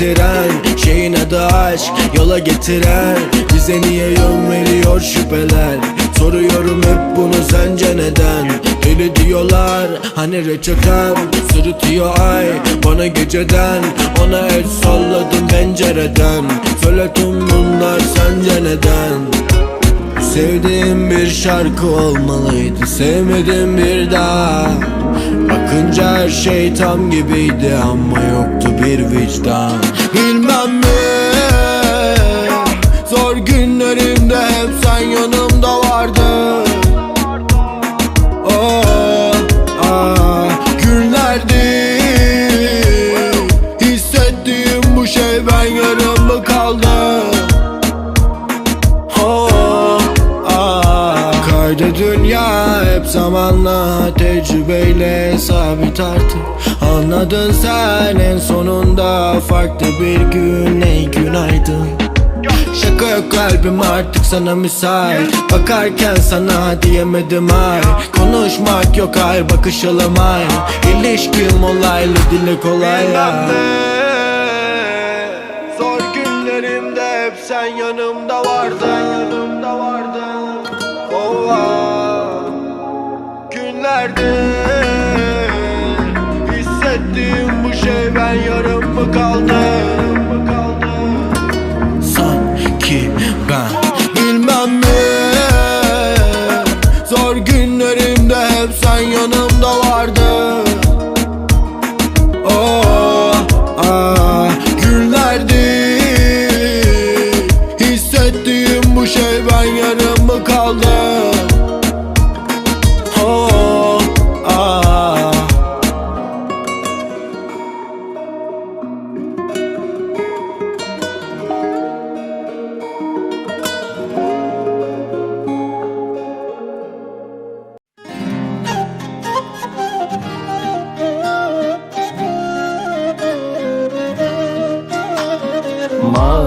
beni bitiren Şeyin adı aşk yola getiren Bize niye yön veriyor şüpheler? Soruyorum hep bunu sence neden? Deli diyorlar hani reçetem Sırıtıyor ay bana geceden Ona el salladım pencereden. Söyle tüm bunlar sence neden Sevdiğim bir şarkı olmalıydı Sevmedim bir daha. Bakınca her şey tam gibiydi Ama yoktu bir vicdan. Bilmem mi? Zor günlerimde hep sen yanımda Kaydı dünya hep zamanla tecrübeyle sabit artık. Anladın sen en sonunda farklı bir gün. Ey günaydın. Şaka yok kalbim artık sana müsait. Bakarken sana diyemedim ay. Konuşmak yok ay bakışalım ay İlişkim olaylı dile kolay. Zor günlerimde hep sen yanımda kaldım Sanki ben bilmem mi? Zor günlerimde hep sen yanımda vardın. Oh, ah, günlerdi. Hissettiğim bu şey ben yarım mı kaldım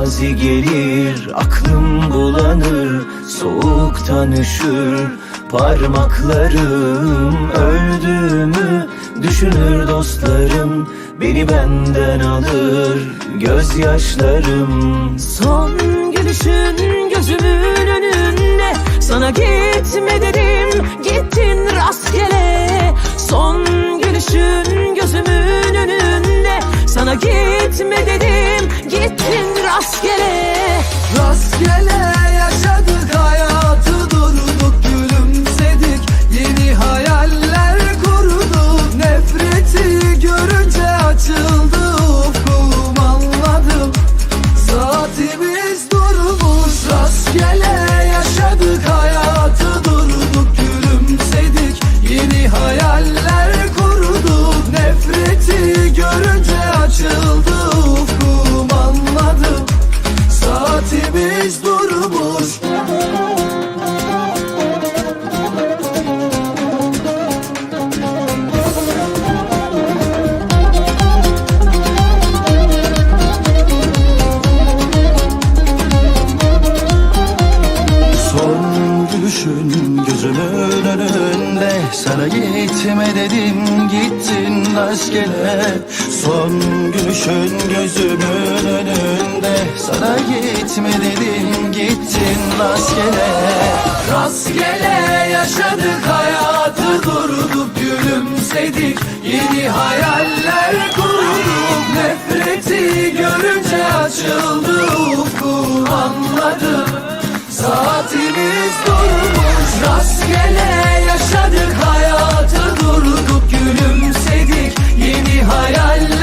Mazi gelir aklım bulanır Soğuktan üşür parmaklarım Öldüğümü düşünür dostlarım Beni benden alır gözyaşlarım. Son gülüşün gözümün önünde Sana gitme dedim gittin rastgele. Son gülüşün gözümün önünde Sana gitme dedim gittin rastgele. Rastgele yaşadık Gitme dedim gittin rastgele. Son gülüşün gözümün önünde. Sana gitme dedim gittin rastgele. Rastgele yaşadık hayatı durduk gülümsedik. Yeni hayaller kurduk nefreti görünce açıldı ufkum anladım Saatimiz durmuş rastgele Yeni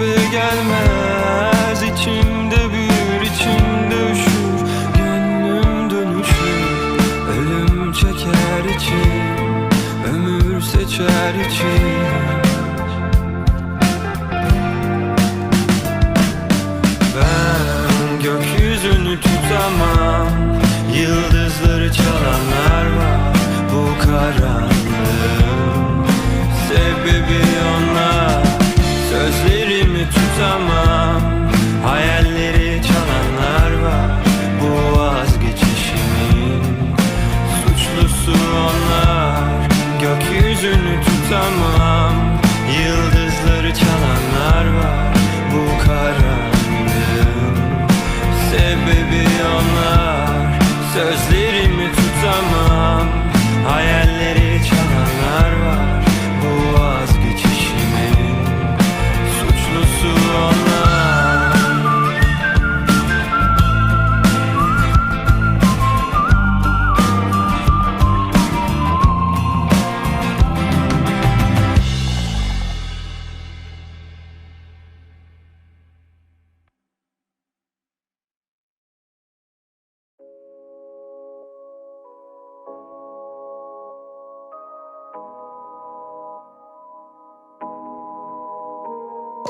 hafife gelmez içimde büyür içimde üşür. Gönlüm dönüşür ölüm çeker içim Ömür seçer içim Ben gökyüzünü tutamam Yıldızları çalanlar var. Bu karanlığın Sebebi onlar Gökyüzünü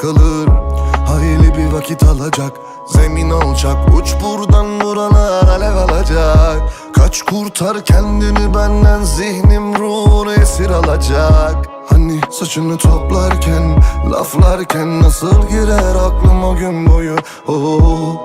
yıkılır Hayli bir vakit alacak Zemin alacak Uç buradan buralar alev alacak. Kaç kurtar kendini benden Zihnim ruhunu esir alacak. Hani saçını toplarken Laflarken nasıl girer aklım o gün boyu? Oh,